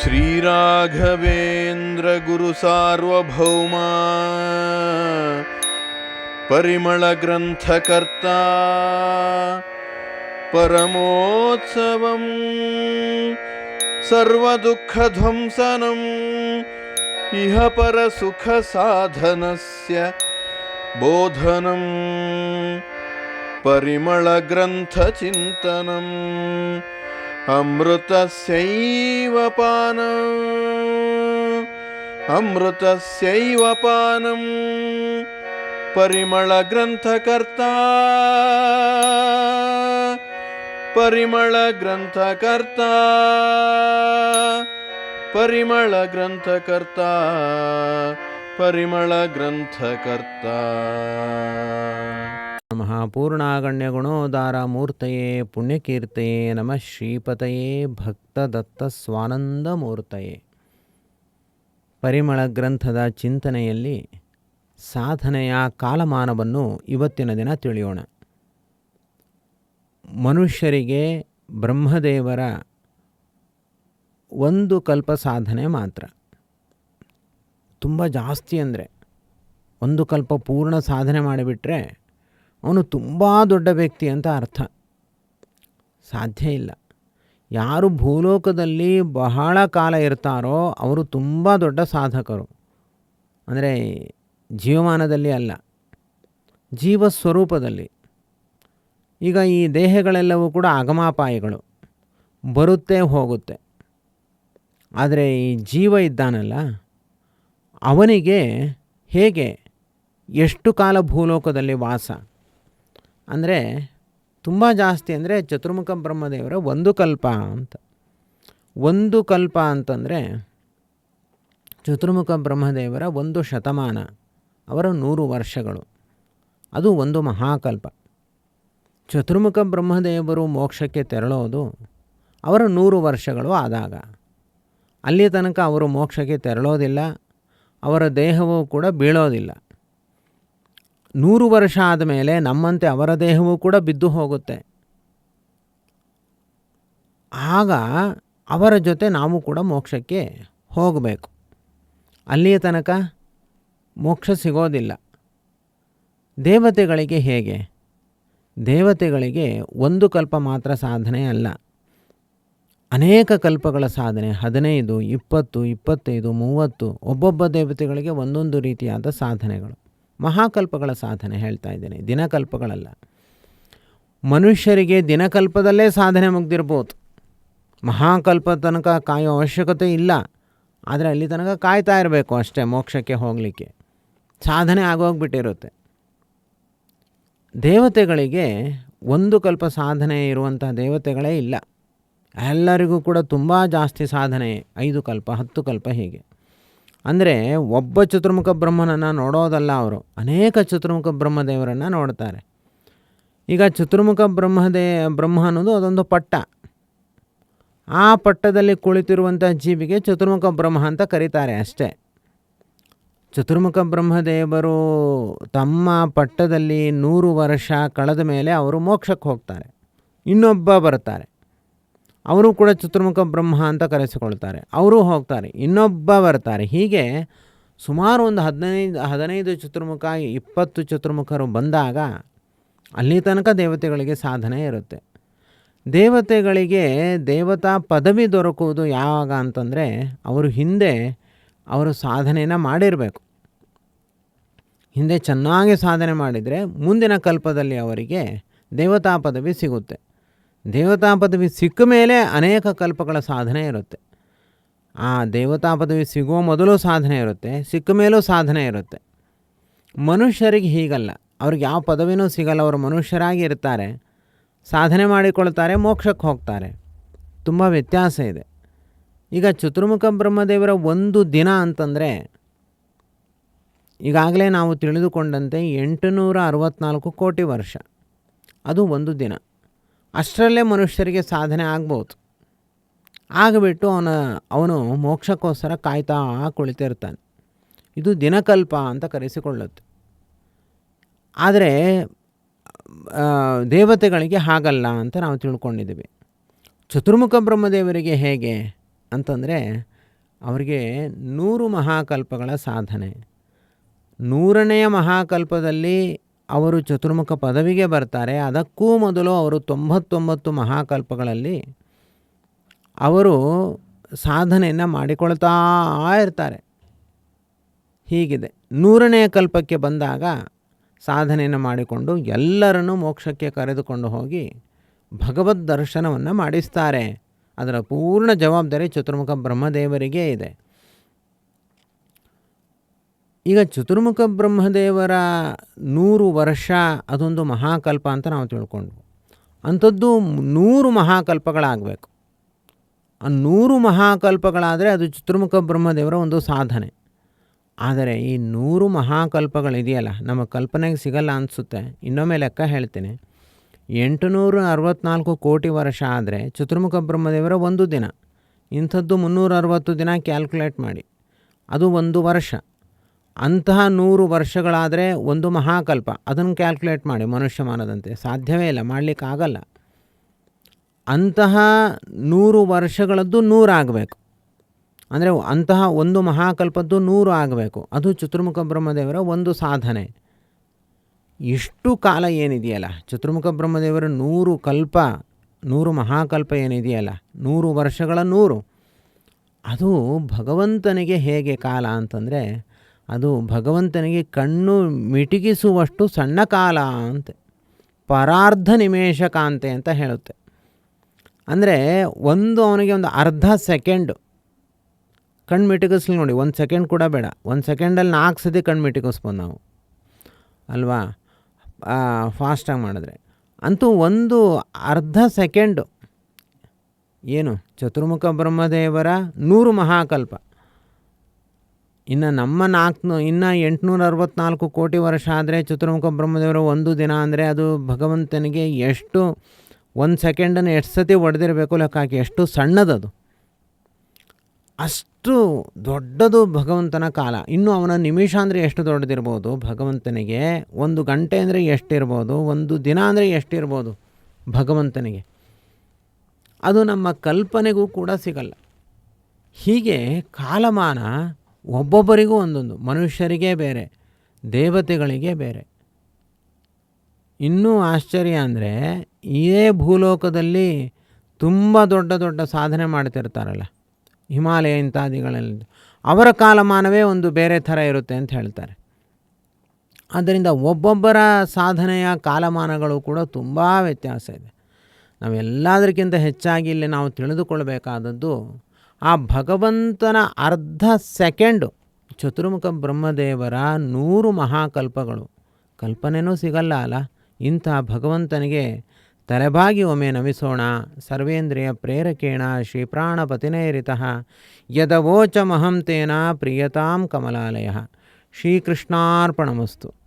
श्रीराघवेन्द्रगुरुसार्वभौमा परिमलग्रन्थकर्ता परमोत्सवं सर्वदुःखध्वंसनम् इह परसुखसाधनस्य बोधनं परिमलग्रन्थचिन्तनम्। अमृतस्यैव पानम् अमृतस्यैव पानम् परिमलग्रन्थकर्ता परिमलग्रन्थकर्ता परिमलग्रन्थकर्ता परिमलग्रन्थकर्ता ನಮಃ. ಪೂರ್ಣಾಗಣ್ಯ ಗುಣೋದಾರ ಮೂರ್ತಯೇ ಪುಣ್ಯಕೀರ್ತಯೇ ನಮಃ. ಶ್ರೀಪತಯೇ ಭಕ್ತದತ್ತ ಸ್ವಾನಂದ ಮೂರ್ತಯೇ ಪರಿಮಳ ಗ್ರಂಥದ ಚಿಂತನೆಯಲ್ಲಿ ಸಾಧನೆಯ ಕಾಲಮಾನವನ್ನು ಇವತ್ತಿನ ದಿನ ತಿಳಿಯೋಣ. ಮನುಷ್ಯರಿಗೆ ಬ್ರಹ್ಮದೇವರ ಒಂದು ಕಲ್ಪ ಸಾಧನೆ ಮಾತ್ರ. ತುಂಬ ಜಾಸ್ತಿ ಅಂದರೆ ಒಂದು ಕಲ್ಪ ಪೂರ್ಣ ಸಾಧನೆ ಮಾಡಿಬಿಟ್ರೆ ಅವನು ತುಂಬ ದೊಡ್ಡ ವ್ಯಕ್ತಿ ಅಂತ ಅರ್ಥ. ಸಾಧ್ಯ ಇಲ್ಲ. ಯಾರು ಭೂಲೋಕದಲ್ಲಿ ಬಹಳ ಕಾಲ ಇರ್ತಾರೋ ಅವರು ತುಂಬ ದೊಡ್ಡ ಸಾಧಕರು. ಅಂದರೆ ಜೀವಮಾನದಲ್ಲಿ ಅಲ್ಲ, ಜೀವ ಸ್ವರೂಪದಲ್ಲಿ. ಈಗ ಈ ದೇಹಗಳೆಲ್ಲವೂ ಕೂಡ ಆಗಮಾಪಾಯಗಳು, ಬರುತ್ತೆ ಹೋಗುತ್ತೆ. ಆದರೆ ಈ ಜೀವ ಇದ್ದಾನಲ್ಲ, ಅವನಿಗೆ ಹೇಗೆ ಎಷ್ಟು ಕಾಲ ಭೂಲೋಕದಲ್ಲಿ ವಾಸ? ಅಂದರೆ ತುಂಬ ಜಾಸ್ತಿ ಅಂದರೆ ಚತುರ್ಮುಖ ಬ್ರಹ್ಮದೇವರ ಒಂದು ಕಲ್ಪ ಅಂತ. ಒಂದು ಕಲ್ಪ ಅಂತಂದರೆ ಚತುರ್ಮುಖ ಬ್ರಹ್ಮದೇವರ ಒಂದು ಶತಮಾನ, ಅವರ ನೂರು ವರ್ಷಗಳು. ಅದು ಒಂದು ಮಹಾಕಲ್ಪ. ಚತುರ್ಮುಖ ಬ್ರಹ್ಮದೇವರು ಮೋಕ್ಷಕ್ಕೆ ತೆರಳೋದು ಅವರ ನೂರು ವರ್ಷಗಳು ಆದಾಗ. ಅಲ್ಲಿ ತನಕ ಅವರು ಮೋಕ್ಷಕ್ಕೆ ತೆರಳೋದಿಲ್ಲ, ಅವರ ದೇಹವೂ ಕೂಡ ಬೀಳೋದಿಲ್ಲ. ನೂರು ವರ್ಷ ಆದ ಮೇಲೆ ನಮ್ಮಂತೆ ಅವರ ದೇಹವೂ ಕೂಡ ಬಿದ್ದು ಹೋಗುತ್ತೆ. ಆಗ ಅವರ ಜೊತೆ ನಾವು ಕೂಡ ಮೋಕ್ಷಕ್ಕೆ ಹೋಗಬೇಕು. ಅಲ್ಲಿಯ ತನಕ ಮೋಕ್ಷ ಸಿಗೋದಿಲ್ಲ. ದೇವತೆಗಳಿಗೆ ಹೇಗೆ? ದೇವತೆಗಳಿಗೆ ಒಂದು ಕಲ್ಪ ಮಾತ್ರ ಸಾಧನೆ ಅಲ್ಲ. ಅನೇಕ ಕಲ್ಪಗಳ ಸಾಧನೆ, ಹದಿನೈದು, ಇಪ್ಪತ್ತು, ಇಪ್ಪತ್ತೈದು, ಮೂವತ್ತು, ಒಬ್ಬೊಬ್ಬ ದೇವತೆಗಳಿಗೆ ಒಂದೊಂದು ರೀತಿಯಾದ ಸಾಧನೆಗಳು. ಮಹಾಕಲ್ಪಗಳ ಸಾಧನೆ ಹೇಳ್ತಾ ಇದ್ದೇನೆ, ದಿನಕಲ್ಪಗಳಲ್ಲ. ಮನುಷ್ಯರಿಗೆ ದಿನಕಲ್ಪದಲ್ಲೇ ಸಾಧನೆ ಮುಗ್ದಿರ್ಬೋದು. ಮಹಾಕಲ್ಪ ತನಕ ಕಾಯೋ ಅವಶ್ಯಕತೆ ಇಲ್ಲ. ಆದರೆ ಅಲ್ಲಿ ತನಕ ಕಾಯ್ತಾ ಇರಬೇಕು ಅಷ್ಟೇ ಮೋಕ್ಷಕ್ಕೆ ಹೋಗಲಿಕ್ಕೆ. ಸಾಧನೆ ಆಗೋಗ್ಬಿಟ್ಟಿರುತ್ತೆ. ದೇವತೆಗಳಿಗೆ ಒಂದು ಕಲ್ಪ ಸಾಧನೆ ಇರುವಂಥ ದೇವತೆಗಳೇ ಇಲ್ಲ. ಎಲ್ಲರಿಗೂ ಕೂಡ ತುಂಬ ಜಾಸ್ತಿ ಸಾಧನೆ, ಐದು ಕಲ್ಪ, ಹತ್ತು ಕಲ್ಪ ಹೀಗೆ. ಅಂದರೆ ಒಬ್ಬ ಚತುರ್ಮುಖ ಬ್ರಹ್ಮನನ್ನು ನೋಡೋದಲ್ಲ ಅವರು. ಅನೇಕ ಚತುರ್ಮುಖ ಬ್ರಹ್ಮದೇವರನ್ನು ನೋಡ್ತಾರೆ. ಈಗ ಚತುರ್ಮುಖ ಬ್ರಹ್ಮದೇ, ಬ್ರಹ್ಮ ಅನ್ನೋದು ಅದೊಂದು ಪಟ್ಟ. ಆ ಪಟ್ಟದಲ್ಲಿ ಕುಳಿತಿರುವಂಥ ಜೀವಿಗೆ ಚತುರ್ಮುಖ ಬ್ರಹ್ಮ ಅಂತ ಕರೀತಾರೆ ಅಷ್ಟೇ. ಚತುರ್ಮುಖ ಬ್ರಹ್ಮದೇವರು ತಮ್ಮ ಪಟ್ಟದಲ್ಲಿ ನೂರು ವರ್ಷ ಕಳೆದ ಮೇಲೆ ಅವರು ಮೋಕ್ಷಕ್ಕೆ ಹೋಗ್ತಾರೆ. ಇನ್ನೊಬ್ಬ ಬರ್ತಾರೆ. ಅವರು ಕೂಡ ಚತುರ್ಮುಖ ಬ್ರಹ್ಮ ಅಂತ ಕರೆಸಿಕೊಳ್ತಾರೆ. ಅವರು ಹೋಗ್ತಾರೆ, ಇನ್ನೊಬ್ಬ ಬರ್ತಾರೆ. ಹೀಗೆ ಸುಮಾರು ಒಂದು ಹದಿನೈದು ಹದಿನೈದು ಚತುರ್ಮುಖ, ಇಪ್ಪತ್ತು ಚತುರ್ಮುಖರು ಬಂದಾಗ ಅಲ್ಲಿ ತನಕ ದೇವತೆಗಳಿಗೆ ಸಾಧನೆ ಇರುತ್ತೆ. ದೇವತೆಗಳಿಗೆ ದೇವತಾ ಪದವಿ ದೊರಕುವುದು ಯಾವಾಗ ಅಂತಂದರೆ ಅವರು ಹಿಂದೆ ಅವರು ಸಾಧನೆಯನ್ನು ಮಾಡಿರಬೇಕು. ಹಿಂದೆ ಚೆನ್ನಾಗಿ ಸಾಧನೆ ಮಾಡಿದರೆ ಮುಂದಿನ ಕಲ್ಪದಲ್ಲಿ ಅವರಿಗೆ ದೇವತಾ ಪದವಿ ಸಿಗುತ್ತೆ. ದೇವತಾ ಪದವಿ ಸಿಕ್ಕ ಮೇಲೆ ಅನೇಕ ಕಲ್ಪಗಳ ಸಾಧನೆ ಇರುತ್ತೆ. ಆ ದೇವತಾ ಪದವಿ ಸಿಗುವ ಮೊದಲು ಸಾಧನೆ ಇರುತ್ತೆ, ಸಿಕ್ಕ ಮೇಲೂ ಸಾಧನೆ ಇರುತ್ತೆ. ಮನುಷ್ಯರಿಗೆ ಹೀಗಲ್ಲ. ಅವ್ರಿಗೆ ಯಾವ ಪದವಿನೂ ಸಿಗಲ್ಲ. ಅವರು ಮನುಷ್ಯರಾಗಿ ಇರ್ತಾರೆ, ಸಾಧನೆ ಮಾಡಿಕೊಳ್ತಾರೆ, ಮೋಕ್ಷಕ್ಕೆ ಹೋಗ್ತಾರೆ. ತುಂಬ ವ್ಯತ್ಯಾಸ ಇದೆ. ಈಗ ಚತುರ್ಮುಖ ಬ್ರಹ್ಮದೇವರ ಒಂದು ದಿನ ಅಂತಂದರೆ, ಈಗಾಗಲೇ ನಾವು ತಿಳಿದುಕೊಂಡಂತೆ ಎಂಟುನೂರ ಅರವತ್ತ್ನಾಲ್ಕು ಕೋಟಿ ವರ್ಷ. ಅದು ಒಂದು ದಿನ. ಅಷ್ಟರಲ್ಲೇ ಮನುಷ್ಯರಿಗೆ ಸಾಧನೆ ಆಗ್ಬೋದು. ಆಗಬಿಟ್ಟು ಅವನ, ಅವನು ಮೋಕ್ಷಕ್ಕೋಸ್ಕರ ಕಾಯ್ತಾ ಕುಳಿತಿರ್ತಾನೆ ಇದು ದಿನಕಲ್ಪ ಅಂತ ಕರೆಸಿಕೊಳ್ಳುತ್ತೆ. ಆದರೆ ದೇವತೆಗಳಿಗೆ ಹಾಗಲ್ಲ ಅಂತ ನಾವು ತಿಳ್ಕೊಂಡಿದ್ದೀವಿ. ಚತುರ್ಮುಖ ಬ್ರಹ್ಮದೇವರಿಗೆ ಹೇಗೆ ಅಂತಂದರೆ, ಅವರಿಗೆ ನೂರು ಮಹಾಕಲ್ಪಗಳ ಸಾಧನೆ. ನೂರನೆಯ ಮಹಾಕಲ್ಪದಲ್ಲಿ ಅವರು ಚತುರ್ಮುಖ ಪದವಿಗೆ ಬರ್ತಾರೆ. ಅದಕ್ಕೂ ಮೊದಲು ಅವರು ತೊಂಬತ್ತೊಂಬತ್ತು ಮಹಾಕಲ್ಪಗಳಲ್ಲಿ ಅವರು ಸಾಧನೆಯನ್ನು ಮಾಡಿಕೊಳ್ತಾ ಇರ್ತಾರೆ. ಹೀಗಿದೆ. ನೂರನೆಯ ಕಲ್ಪಕ್ಕೆ ಬಂದಾಗ ಸಾಧನೆಯನ್ನು ಮಾಡಿಕೊಂಡು ಎಲ್ಲರನ್ನೂ ಮೋಕ್ಷಕ್ಕೆ ಕರೆದುಕೊಂಡು ಹೋಗಿ ಭಗವದ್ ದರ್ಶನವನ್ನು ಮಾಡಿಸ್ತಾರೆ. ಅದರ ಪೂರ್ಣ ಜವಾಬ್ದಾರಿ ಚತುರ್ಮುಖ ಬ್ರಹ್ಮದೇವರಿಗೇ ಇದೆ. ಈಗ ಚತುರ್ಮುಖ ಬ್ರಹ್ಮದೇವರ ನೂರು ವರ್ಷ ಅದೊಂದು ಮಹಾಕಲ್ಪ ಅಂತ ನಾವು ತಿಳ್ಕೊಂಡ್ವು. ಅಂಥದ್ದು ನೂರು ಮಹಾಕಲ್ಪಗಳಾಗಬೇಕು. ಆ ನೂರು ಮಹಾಕಲ್ಪಗಳಾದರೆ ಅದು ಚತುರ್ಮುಖ ಬ್ರಹ್ಮದೇವರ ಒಂದು ಸಾಧನೆ. ಆದರೆ ಈ ನೂರು ಮಹಾಕಲ್ಪಗಳಿದೆಯಲ್ಲ, ನಮ್ಮ ಕಲ್ಪನೆಗೆ ಸಿಗಲ್ಲ ಅನಿಸುತ್ತೆ. ಇನ್ನೊಮ್ಮೆ ಲೆಕ್ಕ ಹೇಳ್ತೀನಿ. ಎಂಟುನೂರ ಅರವತ್ನಾಲ್ಕು ಕೋಟಿ ವರ್ಷ ಆದರೆ ಚತುರ್ಮುಖ ಬ್ರಹ್ಮದೇವರ ಒಂದು ದಿನ. ಇಂಥದ್ದು ಮುನ್ನೂರ ಅರವತ್ತು ದಿನ ಕ್ಯಾಲ್ಕುಲೇಟ್ ಮಾಡಿ. ಅದು ಒಂದು ವರ್ಷ. ಅಂತಹ ನೂರು ವರ್ಷಗಳಾದರೆ ಒಂದು ಮಹಾಕಲ್ಪ. ಅದನ್ನು ಕ್ಯಾಲ್ಕುಲೇಟ್ ಮಾಡಿ ಮನುಷ್ಯ ಮಾನದಂತೆ ಸಾಧ್ಯವೇ ಇಲ್ಲ, ಮಾಡಲಿಕ್ಕಾಗಲ್ಲ. ಅಂತಹ ನೂರು ವರ್ಷಗಳದ್ದು ನೂರಾಗಬೇಕು. ಅಂದರೆ ಅಂತಹ ಒಂದು ಮಹಾಕಲ್ಪದ್ದು ನೂರು ಆಗಬೇಕು ಅದು ಚತುರ್ಮುಖ ಬ್ರಹ್ಮದೇವರ ಒಂದು ಸಾಧನೆ. ಇಷ್ಟು ಕಾಲ ಏನಿದೆಯಲ್ಲ? ಚತುರ್ಮುಖ ಬ್ರಹ್ಮದೇವರ ನೂರು ಕಲ್ಪ, ನೂರು ಮಹಾಕಲ್ಪ ಏನಿದೆಯಲ್ಲ? ನೂರು ವರ್ಷಗಳ ನೂರು. ಅದು ಭಗವಂತನಿಗೆ ಹೇಗೆ ಕಾಲ ಅಂತಂದರೆ ಅದು ಭಗವಂತನಿಗೆ ಕಣ್ಣು ಮಿಟುಕಿಸುವಷ್ಟು ಸಣ್ಣ ಕಾಲ ಅಂತೆ. ಪರಾರ್ಧ ನಿಮೇಶ ಕಾಂತೆ ಅಂತ ಹೇಳುತ್ತೆ. ಅಂದರೆ ಒಂದು ಅವನಿಗೆ ಒಂದು ಅರ್ಧ ಸೆಕೆಂಡು. ಕಣ್ಣು ಮಿಟುಕಿಸ್ಲಿ ನೋಡಿ, ಒಂದು ಸೆಕೆಂಡ್ ಕೂಡ ಬೇಡ. ಒಂದು ಸೆಕೆಂಡಲ್ಲಿ ನಾಲ್ಕು ಸತಿ ಕಣ್ಣು ಮಿಟುಕಿಸ್ಬೋದು ನಾವು. ಅಲ್ವಾ? ಫಾಸ್ಟಾಗಿ ಮಾಡಿದ್ರೆ. ಅಂತೂ ಒಂದು ಅರ್ಧ ಸೆಕೆಂಡು. ಏನು? ಚತುರ್ಮುಖ ಬ್ರಹ್ಮದೇವರ ನೂರು ಮಹಾಕಲ್ಪ. ಇನ್ನು ನಮ್ಮ ನಾಲ್ಕು, ಇನ್ನು ಎಂಟುನೂರ ಅರವತ್ನಾಲ್ಕು ಕೋಟಿ ವರ್ಷ ಆದರೆ ಚತುರ್ಮುಖ ಬ್ರಹ್ಮದೇವರ ಒಂದು ದಿನ ಅಂದರೆ ಅದು ಭಗವಂತನಿಗೆ ಎಷ್ಟು ಒಂದು ಸೆಕೆಂಡನ್ನು ಎಷ್ಟು ಸತಿ ಒಡೆದಿರಬೇಕು ಲೆಕ್ಕ ಹಾಕಿ ಎಷ್ಟು ಸಣ್ಣದದು. ಅಷ್ಟು ದೊಡ್ಡದು ಭಗವಂತನ ಕಾಲ. ಇನ್ನು ಅವನ ನಿಮಿಷ ಅಂದರೆ ಎಷ್ಟು ದೊಡ್ಡದಿರ್ಬೋದು? ಭಗವಂತನಿಗೆ ಒಂದು ಗಂಟೆ ಅಂದರೆ ಎಷ್ಟಿರ್ಬೋದು? ಒಂದು ದಿನ ಅಂದರೆ ಎಷ್ಟಿರ್ಬೋದು ಭಗವಂತನಿಗೆ? ಅದು ನಮ್ಮ ಕಲ್ಪನೆಗೂ ಕೂಡ ಸಿಗಲ್ಲ. ಹೀಗೆ ಕಾಲಮಾನ ಒಬ್ಬೊಬ್ಬರಿಗೂ ಒಂದೊಂದು. ಮನುಷ್ಯರಿಗೆ ಬೇರೆ, ದೇವತೆಗಳಿಗೆ ಬೇರೆ. ಇನ್ನೂ ಆಶ್ಚರ್ಯ ಅಂದರೆ, ಇದೇ ಭೂಲೋಕದಲ್ಲಿ ತುಂಬ ದೊಡ್ಡ ದೊಡ್ಡ ಸಾಧನೆ ಮಾಡ್ತಿರ್ತಾರಲ್ಲ, ಹಿಮಾಲಯ ಇಂತಾದಿಗಳಲ್ಲಿ. ಅವರ ಕಾಲಮಾನವೇ ಒಂದು ಬೇರೆ ಥರ ಇರುತ್ತೆ ಅಂತ ಹೇಳ್ತಾರೆ. ಆದ್ದರಿಂದ ಒಬ್ಬೊಬ್ಬರ ಸಾಧನೆಯ ಕಾಲಮಾನಗಳು ಕೂಡ ತುಂಬ ವ್ಯತ್ಯಾಸ ಇದೆ. ನಾವೆಲ್ಲದಕ್ಕಿಂತ ಹೆಚ್ಚಾಗಿ ಇಲ್ಲಿ ನಾವು ತಿಳಿದುಕೊಳ್ಬೇಕಾದದ್ದು ಆ ಭಗವಂತನ ಅರ್ಧ ಸೆಕೆಂಡು ಚತುರ್ಮುಖ ಬ್ರಹ್ಮದೇವರ ನೂರು ಮಹಾಕಲ್ಪಗಳು. ಕಲ್ಪನೆಯೂ ಸಿಗಲ್ಲ ಅಲ್ಲ. ಇಂಥ ಭಗವಂತನಿಗೆ ತಲೆಬಾಗಿ ಒಮ್ಮೆ ನಮಿಸೋಣ. ಸರ್ವೇಂದ್ರಿಯ ಪ್ರೇರಕೇಣ ಶ್ರೀಪ್ರಾಣಪತಿನೇರಿತಃ ಯದವೋಚ ಮಹಂತೇನ ಪ್ರಿಯತಾಂ ಕಮಲಾಲಯ. ಶ್ರೀಕೃಷ್ಣಾರ್ಪಣಮಸ್ತು.